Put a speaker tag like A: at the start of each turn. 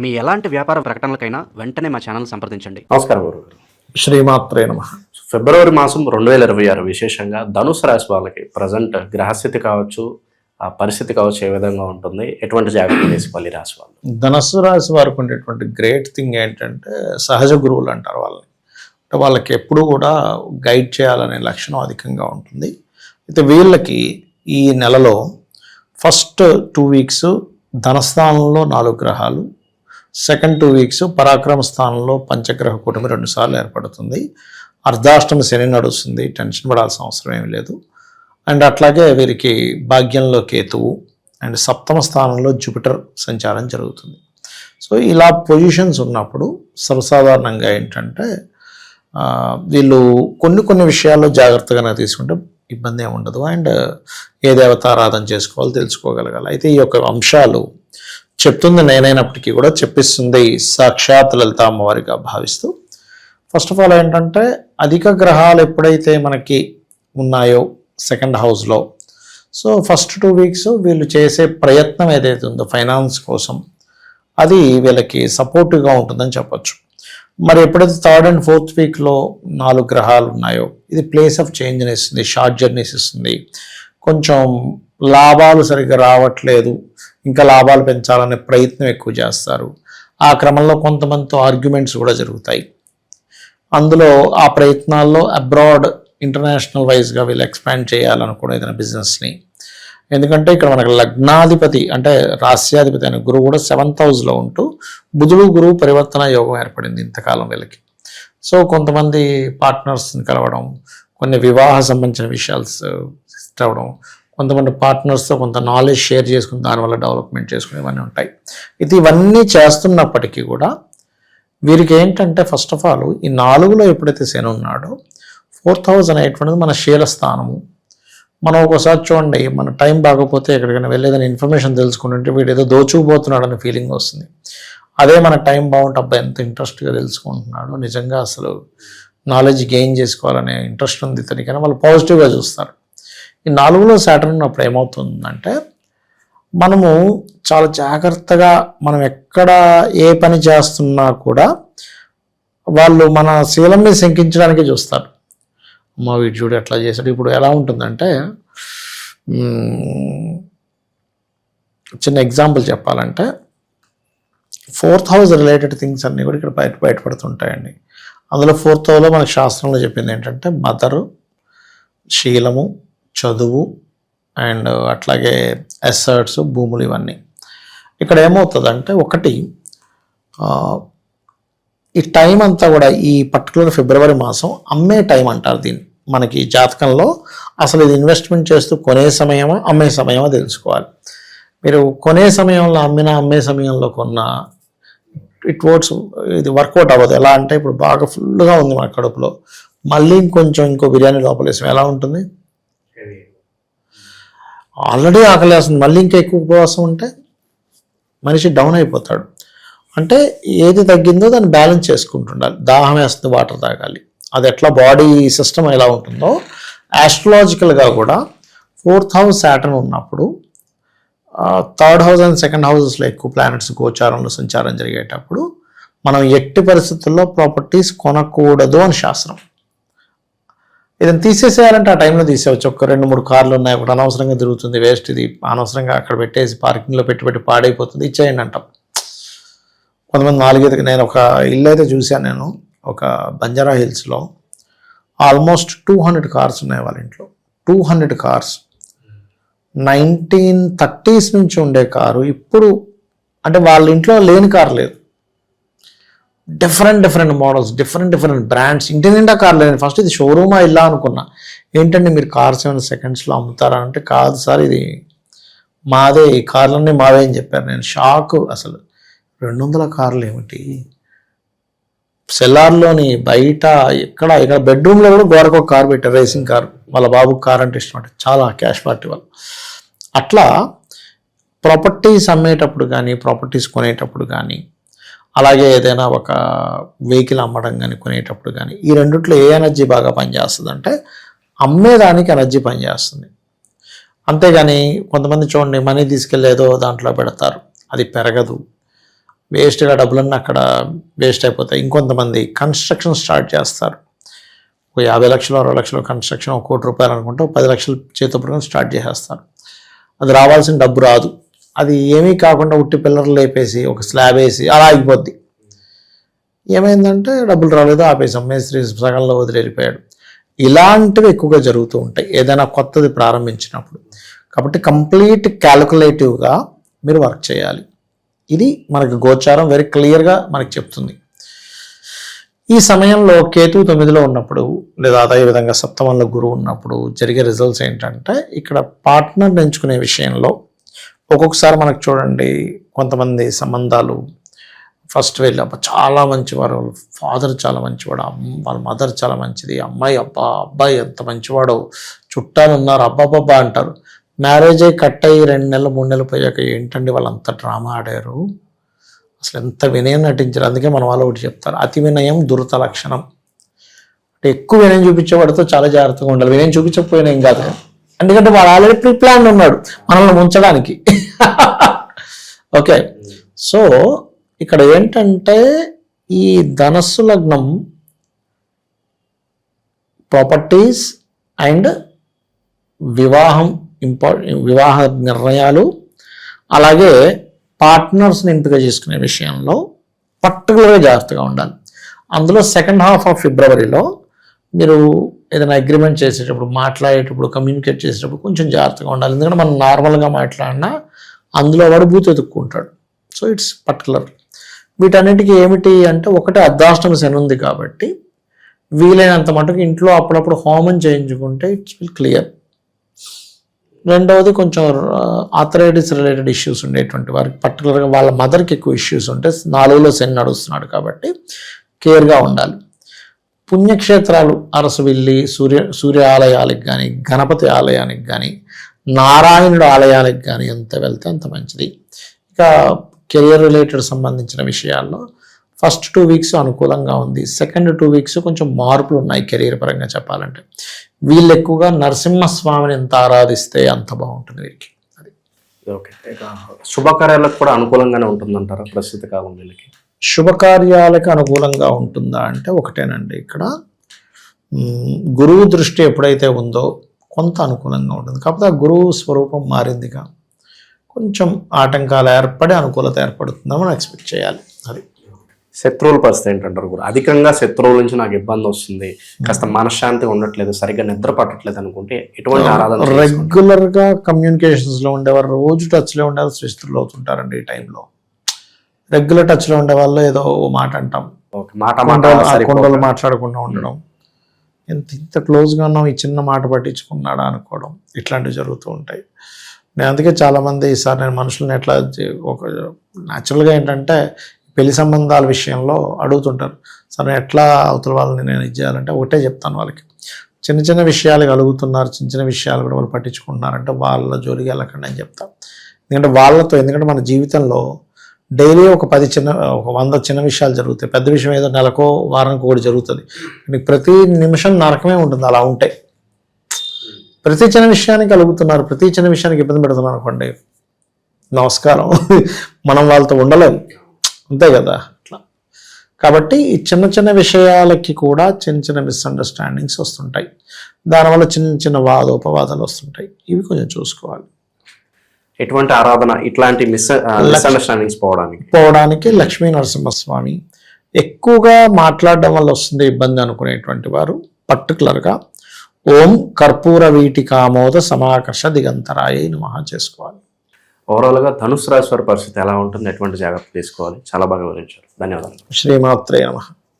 A: మీ ఎలాంటి వ్యాపార ప్రకటనలకైనా వెంటనే మా ఛానల్ సంప్రదించండి.
B: నమస్కారం
C: శ్రీమాత్రే నమ.
B: ఫిబ్రవరి మాసం రెండు వేల ఇరవై ఆరు విశేషంగా ధనుసు రాశి వాళ్ళకి ప్రజెంట్ గ్రహస్థితి కావచ్చు ఆ పరిస్థితి కావచ్చు ఏ విధంగా ఉంటుంది ఎటువంటి జాగ్రత్తలు తీసుకోవాలి రాశి వాళ్ళు?
C: ధనస్సు రాశి వారికి ఉండేటువంటి గ్రేట్ థింగ్ ఏంటంటే సహజ గురువులు అంటారు వాళ్ళని. అంటే వాళ్ళకి ఎప్పుడూ కూడా గైడ్ చేయాలనే లక్షణం అధికంగా ఉంటుంది. అయితే వీళ్ళకి ఈ నెలలో ఫస్ట్ టూ వీక్స్ ధనస్థానంలో నాలుగు గ్రహాలు సెకండ్ టూ వీక్స్ పరాక్రమ స్థానంలో పంచగ్రహ కూటమి రెండుసార్లు ఏర్పడుతుంది. అర్ధాష్టమి శని నడుస్తుంది. టెన్షన్ పడాల్సిన అవసరం ఏం లేదు. అండ్ అట్లాగే వీరికి భాగ్యంలో కేతువు అండ్ సప్తమ స్థానంలో జూపిటర్ సంచారం జరుగుతుంది. సో ఇలా పొజిషన్స్ ఉన్నప్పుడు సర్వసాధారణంగా ఏంటంటే వీళ్ళు కొన్ని కొన్ని విషయాల్లో జాగ్రత్తగానే తీసుకుంటే ఇబ్బంది ఏమి ఉండదు. అండ్ ఏ దేవత ఆరాధన చేసుకోవాలో తెలుసుకోగలగాలి. అయితే ఈ యొక్క అంశాలు చెప్తుంది నేనైనప్పటికీ కూడా చెప్పిస్తుంది సాక్షాత్ లలిత అమ్మవారిగా భావిస్తూ. ఫస్ట్ ఆఫ్ ఆల్ ఏంటంటే అధిక గ్రహాలు ఎప్పుడైతే మనకి ఉన్నాయో సెకండ్ హౌస్లో సో ఫస్ట్ టూ వీక్స్ వీళ్ళు చేసే ప్రయత్నం ఏదైతే ఉందో ఫైనాన్స్ కోసం అది వీళ్ళకి సపోర్టివ్గా ఉంటుందని చెప్పచ్చు. మరి ఎప్పుడైతే థర్డ్ అండ్ ఫోర్త్ వీక్లో నాలుగు గ్రహాలు ఉన్నాయో ఇది ప్లేస్ ఆఫ్ చేంజ్ ఇస్తుంది షార్ట్ జర్నీస్ ఇస్తుంది. కొంచెం లాభాలు సరిగ్గా రావట్లేదు ఇంకా లాభాలు పెంచాలనే ప్రయత్నం ఎక్కువ చేస్తారు. ఆ క్రమంలో కొంతమందితో ఆర్గ్యుమెంట్స్ కూడా జరుగుతాయి. అందులో ఆ ప్రయత్నాల్లో అబ్రాడ్ ఇంటర్నేషనల్ వైజ్గా వీళ్ళు ఎక్స్పాండ్ చేయాలనుకునే ఏదైనా బిజినెస్ని. ఎందుకంటే ఇక్కడ మనకు లగ్నాధిపతి అంటే రాస్యాధిపతి అనే గురువు కూడా సెవెంత్ హౌస్లో ఉంటూ బుధుడు గురువు పరివర్తన యోగం ఏర్పడింది ఇంతకాలం వీళ్ళకి. సో కొంతమంది పార్ట్నర్స్ని కలవడం కొన్ని వివాహ సంబంధించిన విషయాలు సెట్ అవ్వడం కొంతమంది పార్ట్నర్స్తో కొంత నాలెడ్జ్ షేర్ చేసుకుని దానివల్ల డెవలప్మెంట్ చేసుకునేవన్నీ ఉంటాయి. ఇది ఇవన్నీ చేస్తున్నప్పటికీ కూడా వీరికి ఏంటంటే ఫస్ట్ ఆఫ్ ఆల్ ఈ నాలుగులో ఎప్పుడైతే శని ఉన్నాడో ఫోర్త్ హౌస్ అనేటువంటిది మన శీల స్థానము. మనం ఒకసారి చూడండి మన టైం బాగపోతే ఎక్కడికైనా వెళ్ళేదని ఇన్ఫర్మేషన్ తెలుసుకుంటుంటే వీడు ఏదో దోచుకుపోతున్నాడు అనే ఫీలింగ్ వస్తుంది. అదే మన టైం బాగుంటే అబ్బాయి ఎంత ఇంట్రెస్ట్గా తెలుసుకుంటున్నాడు నిజంగా అసలు నాలెడ్జ్ గెయిన్ చేసుకోవాలనే ఇంట్రెస్ట్ ఉంది ఇతనికైనా వాళ్ళు పాజిటివ్గా చూస్తారు. ఈ నాలుగులో సాటర్న్ ఉన్నప్పుడు ఏమవుతుందంటే మనము చాలా జాగ్రత్తగా మనం ఎక్కడ ఏ పని చేస్తున్నా కూడా వాళ్ళు మన శీలంని శంకించడానికి చూస్తారు. అమ్మ వీడు చూడు ఎట్లా చేశాడు. ఇప్పుడు ఎలా ఉంటుందంటే చిన్న ఎగ్జాంపుల్ చెప్పాలంటే ఫోర్త్ హౌస్ రిలేటెడ్ థింగ్స్ అన్నీ కూడా ఇక్కడ బయట బయటపడుతుంటాయండి. అందులో ఫోర్త్ హౌస్లో మనకు శాస్త్రంలో చెప్పింది ఏంటంటే మదరు శీలము చదువు అండ్ అట్లాగే ఎసర్ట్స్ భూములు ఇవన్నీ. ఇక్కడ ఏమవుతుందంటే ఒకటి ఈ టైం అంతా కూడా ఈ పర్టికులర్ ఫిబ్రవరి మాసం అమ్మే టైం అంటారు దీన్ని. మనకి జాతకంలో అసలు ఇది ఇన్వెస్ట్మెంట్ చేస్తూ కొనే సమయమా అమ్మే సమయమా తెలుసుకోవాలి. మీరు కొనే సమయంలో అమ్మిన అమ్మే సమయంలో కొన్న ఇట్ వర్డ్స్ ఇది వర్కౌట్ అవ్వదు. ఎలా అంటే ఇప్పుడు బాగా ఫుల్గా ఉంది మన కడుపులో. మళ్ళీ ఇంకొంచెం ఇంకో బిర్యానీ లోపలేసాం. ఎలా ఉంటుంది? ఆల్రెడీ ఆకలేస్తుంది. మళ్ళీ ఇంకా ఎక్కువ ఉపవాసం ఉంటే మనిషి డౌన్ అయిపోతాడు. అంటే ఏది తగ్గిందో దాన్ని బ్యాలెన్స్ చేసుకుంటుండాలి. దాహం వేస్తుంది వాటర్ తాగాలి. అది ఎట్లా బాడీ సిస్టమ్ ఎలా ఉంటుందో యాస్ట్రలాజికల్గా కూడా ఫోర్త్ హౌస్ సాటర్న్ ఉన్నప్పుడు థర్డ్ హౌస్ అండ్ సెకండ్ హౌసెస్లో ఎక్కువ ప్లానెట్స్ గోచారంలో సంచారం జరిగేటప్పుడు మనం ఎట్టి పరిస్థితుల్లో ప్రాపర్టీస్ కొనకూడదు అని శాస్త్రం. ఏదైనా తీసేసేయాలంటే ఆ టైంలో తీసేయవచ్చు. ఒక రెండు మూడు కార్లు ఉన్నాయి ఒకటి అనవసరంగా తిరుగుతుంది వేస్ట్ ఇది అనవసరంగా అక్కడ పెట్టేసి పార్కింగ్లో పెట్టి పెట్టి పాడైపోతుంది ఇచ్చేయండి అంటాం. కొంతమంది నాలుగైదు నేను ఒక ఇల్లు అయితే చూశాను నేను ఒక బంజారా హిల్స్లో. ఆల్మోస్ట్ టూ హండ్రెడ్ కార్స్ ఉన్నాయి వాళ్ళ ఇంట్లో. Two hundred cars. Nineteen thirties నుంచి ఉండే కారు. ఇప్పుడు అంటే వాళ్ళ ఇంట్లో లేని కారు లేదు. Different different models different different brands ఇంటి నిండా కార్లు లేదు. ఫస్ట్ ఇది షోరూమా ఇలా అనుకున్నా. ఏంటంటే మీరు కార్స్ ఏమైనా సెకండ్స్లో అమ్ముతారా అంటే కాదు సార్ ఇది మాదే. ఈ కార్లన్నీ మావే అని చెప్పారు నేను. షాక్ అసలు. రెండు వందల కార్లు ఏమిటి? సెల్లార్లోని బయట ఎక్కడ? ఇక్కడ బెడ్రూమ్లో కూడా గోరకు ఒక కార్ పెట్టారు రేసింగ్ కార్ వాళ్ళ బాబుకి కార్ అంటే ఇష్టం అంటే చాలా క్యాష్ పార్టీ వాళ్ళు. అట్లా ప్రాపర్టీస్ అమ్మేటప్పుడు కానీ ప్రాపర్టీస్ కొనేటప్పుడు కానీ అలాగే ఏదైనా ఒక వెహికల్ అమ్మడం కానీ కొనేటప్పుడు కానీ ఈ రెండిట్లో ఏ ఎనర్జీ బాగా పనిచేస్తుంది అంటే అమ్మేదానికి ఎనర్జీ పనిచేస్తుంది. అంతేగాని కొంతమంది చూడండి మనీ తీసుకెళ్ళేదో దాంట్లో పెడతారు అది పెరగదు. వేస్ట్గా డబ్బులన్నీ అక్కడ వేస్ట్ అయిపోతాయి. ఇంకొంతమంది కన్స్ట్రక్షన్ స్టార్ట్ చేస్తారు. ఒక యాభై లక్షలు అరవై లక్షలు కన్స్ట్రక్షన్ ఒక కోటి రూపాయలు అనుకుంటే ఒక పది లక్షలు చేతితో స్టార్ట్ చేసేస్తారు. అది రావాల్సిన డబ్బు రాదు. అది ఏమీ కాకుండా ఉట్టి పిల్లర్లు లేపేసి ఒక స్లాబ్ వేసి అలా ఆగిపోద్ది ఏమైందంటే డబ్బులు రాలేదు ఆపేసాం. మేస్త్రి సగంలో వదిలేరిపోయాడు. ఇలాంటివి ఎక్కువగా జరుగుతూ ఉంటాయి. ఏదైనా కొత్తది ప్రారంభించినప్పుడు. కాబట్టి కంప్లీట్ క్యాలిక్యులేటివ్గా మీరు వర్క్ చేయాలి. ఇది మనకి గోచారం వెరీ క్లియర్గా మనకి చెప్తుంది. ఈ సమయంలో కేతు తొమ్మిదిలో ఉన్నప్పుడు లేదా అదే విధంగా సప్తమంలో గురువు ఉన్నప్పుడు జరిగే రిజల్ట్స్ ఏంటంటే ఇక్కడ పార్ట్నర్ ఎంచుకునే విషయంలో ఒక్కొక్కసారి మనకు చూడండి కొంతమంది సంబంధాలు. ఫస్ట్ వెళ్ళి అబ్బా చాలా మంచివారు. ఫాదర్ చాలా మంచివాడు అమ్మ వాళ్ళ మదర్ చాలా మంచిది. అమ్మాయి అబ్బా అబ్బాయి ఎంత మంచివాడు. చుట్టాలు ఉన్నారు అబ్బాబ్బా అంటారు. మ్యారేజ్ అయ్యి కట్ అయ్యి రెండు నెలలు మూడు నెలలు పోయాక ఏంటండి వాళ్ళు అంత డ్రామా ఆడారు? అసలు ఎంత వినయం నటించారు? అందుకే మన వాళ్ళు ఒకటి చెప్తారు. అతి వినయం దురత లక్షణం. అంటే ఎక్కువ వినయం చూపించేవాడితో చాలా జాగ్రత్తగా ఉండాలి. వినయం చూపించకపోయినా ఏం కాదు ఎందుకంటే వాడు ఆల్రెడీ ప్రీ ప్లాన్ ఉన్నాడు మనల్ని ఉంచడానికి ఓకే. సో ఇక్కడ ఏంటంటే ఈ ధనస్సు లగ్నం ప్రాపర్టీస్ అండ్ వివాహం ఇంపార్ వివాహ నిర్ణయాలు అలాగే పార్ట్నర్స్ని ఎంపిక చేసుకునే విషయంలో పర్టికులర్గా జాగ్రత్తగా ఉండాలి. అందులో సెకండ్ హాఫ్ ఆఫ్ ఫిబ్రవరిలో మీరు ఏదైనా అగ్రిమెంట్ చేసేటప్పుడు మాట్లాడేటప్పుడు కమ్యూనికేట్ చేసేటప్పుడు కొంచెం జాగ్రత్తగా ఉండాలి. ఎందుకంటే మనం నార్మల్గా మాట్లాడినా అందులో వాడు బూత్ ఎదుక్కుంటాడు సో ఇట్స్ పర్టికులర్ వీటన్నిటికీ ఏమిటి అంటే ఒకటే అర్ధాష్టమ శని ఉంది కాబట్టి వీలైనంత మటుకు ఇంట్లో అప్పుడప్పుడు హోమం చేయించుకుంటే ఇట్స్ విల్ క్లియర్ రెండవది కొంచెం ఆథరైటిస్ రిలేటెడ్ ఇష్యూస్ ఉండేటువంటి వారికి పర్టికులర్గా వాళ్ళ మదర్కి ఎక్కువ ఇష్యూస్ ఉంటే నాలుగులో శని నడుస్తున్నాడు కాబట్టి కేర్గా ఉండాలి. పుణ్యక్షేత్రాలు అరసవిల్లి సూర్య సూర్య ఆలయాలకు కానీ గణపతి ఆలయానికి కానీ నారాయణుడు ఆలయాలకు కానీ ఎంత వెళ్తే అంత మంచిది. ఇక కెరియర్ రిలేటెడ్ సంబంధించిన విషయాల్లో ఫస్ట్ టూ వీక్స్ అనుకూలంగా ఉంది. సెకండ్ టూ వీక్స్ కొంచెం మార్పులు ఉన్నాయి కెరీర్ పరంగా చెప్పాలంటే. వీళ్ళు ఎక్కువగా నరసింహస్వామిని ఎంత ఆరాధిస్తే అంత బాగుంటుంది వీరికి. అది.
B: ఓకే. ఇక శుభకార్యాలకు కూడా అనుకూలంగానే ఉంటుందంటారా? ప్రస్తుత కాలం వీళ్ళకి?
C: శుభకార్యాలకు అనుకూలంగా ఉంటుందా అంటే ఒకటేనండి. ఇక్కడ గురువు దృష్టి ఎప్పుడైతే ఉందో కొంత అనుకూలంగా ఉంటుంది. కాకపోతే ఆ గురువు స్వరూపం మారిందిగా. కొంచెం ఆటంకాలు ఏర్పడి అనుకూలత ఏర్పడుతుందని మనం ఎక్స్పెక్ట్ చేయాలి. అది.
B: శత్రువుల పరిస్థితి ఏంటంటారు కూడా అధికంగా శత్రువుల నుంచి నాకు ఇబ్బంది వస్తుంది. కాస్త మనశ్శాంతి ఉండట్లేదు సరిగ్గా నిద్ర పట్టట్లేదు అనుకుంటే ఎటువంటి ఆరాధన చేసుకోవాలి?
C: రెగ్యులర్గా కమ్యూనికేషన్స్లో ఉండేవారు రోజు టచ్లో ఉండేవారు శిస్తులు అవుతుంటారండి ఈ టైంలో రెగ్యులర్ టచ్లో ఉండే వాళ్ళు ఏదో మాట అంటాం. కొండలు మాట్లాడకుండా ఉండడం. ఎంత ఇంత క్లోజ్గా ఉన్నాం ఈ చిన్న మాట పట్టించుకున్నాడా అనుకోవడం ఇట్లాంటివి జరుగుతూ ఉంటాయి. నేను అందుకే చాలామంది ఈసారి నేను మనుషులను ఎట్లా ఒక న్యాచురల్గా ఏంటంటే పెళ్ళి సంబంధాల విషయంలో అడుగుతుంటారు. సరే ఎట్లా అవతల వాళ్ళని నేను ఇది చేయాలంటే ఒకటే చెప్తాను వాళ్ళకి. చిన్న చిన్న విషయాలు కలుగుతున్నారు చిన్న చిన్న విషయాలు కూడా వాళ్ళు పట్టించుకుంటున్నారంటే వాళ్ళ జోలికి వెళ్ళకండి అని చెప్తాను ఎందుకంటే వాళ్ళతో ఎందుకంటే మన జీవితంలో డైలీ ఒక పది చిన్న ఒక వంద చిన్న విషయాలు జరుగుతాయి. పెద్ద విషయం ఏదో నెలకో వారానికి ఒకటి జరుగుతుంది. మీకు ప్రతి నిమిషం నరకమే ఉంటుంది. అలా ఉంటాయి ప్రతి చిన్న విషయానికి కలుగుతున్నారు. ప్రతి చిన్న విషయానికి ఇబ్బంది పెడుతున్నారు అనుకోండి. నమస్కారం. మనం వాళ్ళతో ఉండలేము అంతే కదా? అట్లా. కాబట్టి ఈ చిన్న చిన్న విషయాలకి కూడా చిన్న చిన్న మిస్అండర్స్టాండింగ్స్ వస్తుంటాయి. దానివల్ల చిన్న చిన్న వాదోపవాదాలు వస్తుంటాయి. ఇవి కొంచెం చూసుకోవాలి.
B: ఎటువంటి ఆరాధన ఇట్లాంటి మిస్ మిస్అండర్స్టాండింగ్స్ పోవడానికి?
C: పోవడానికి లక్ష్మీ నరసింహస్వామి ఎక్కువగా మాట్లాడడం వల్ల వస్తుంది ఇబ్బంది అనుకునేటువంటి వారు పర్టికులర్గా ఓం కర్పూర వీటికామోద సమాకర్ష దిగంతరాయ నమః చేసుకోవాలి.
B: ఓవరాల్గా ధనుసు రాశి వారి పరిస్థితి ఎలా ఉంటుంది? ఎటువంటి జాగ్రత్త తీసుకోవాలి? చాలా బాగా వివరించారు. ధన్యవాదాలు.
C: శ్రీమాత్రే నమః.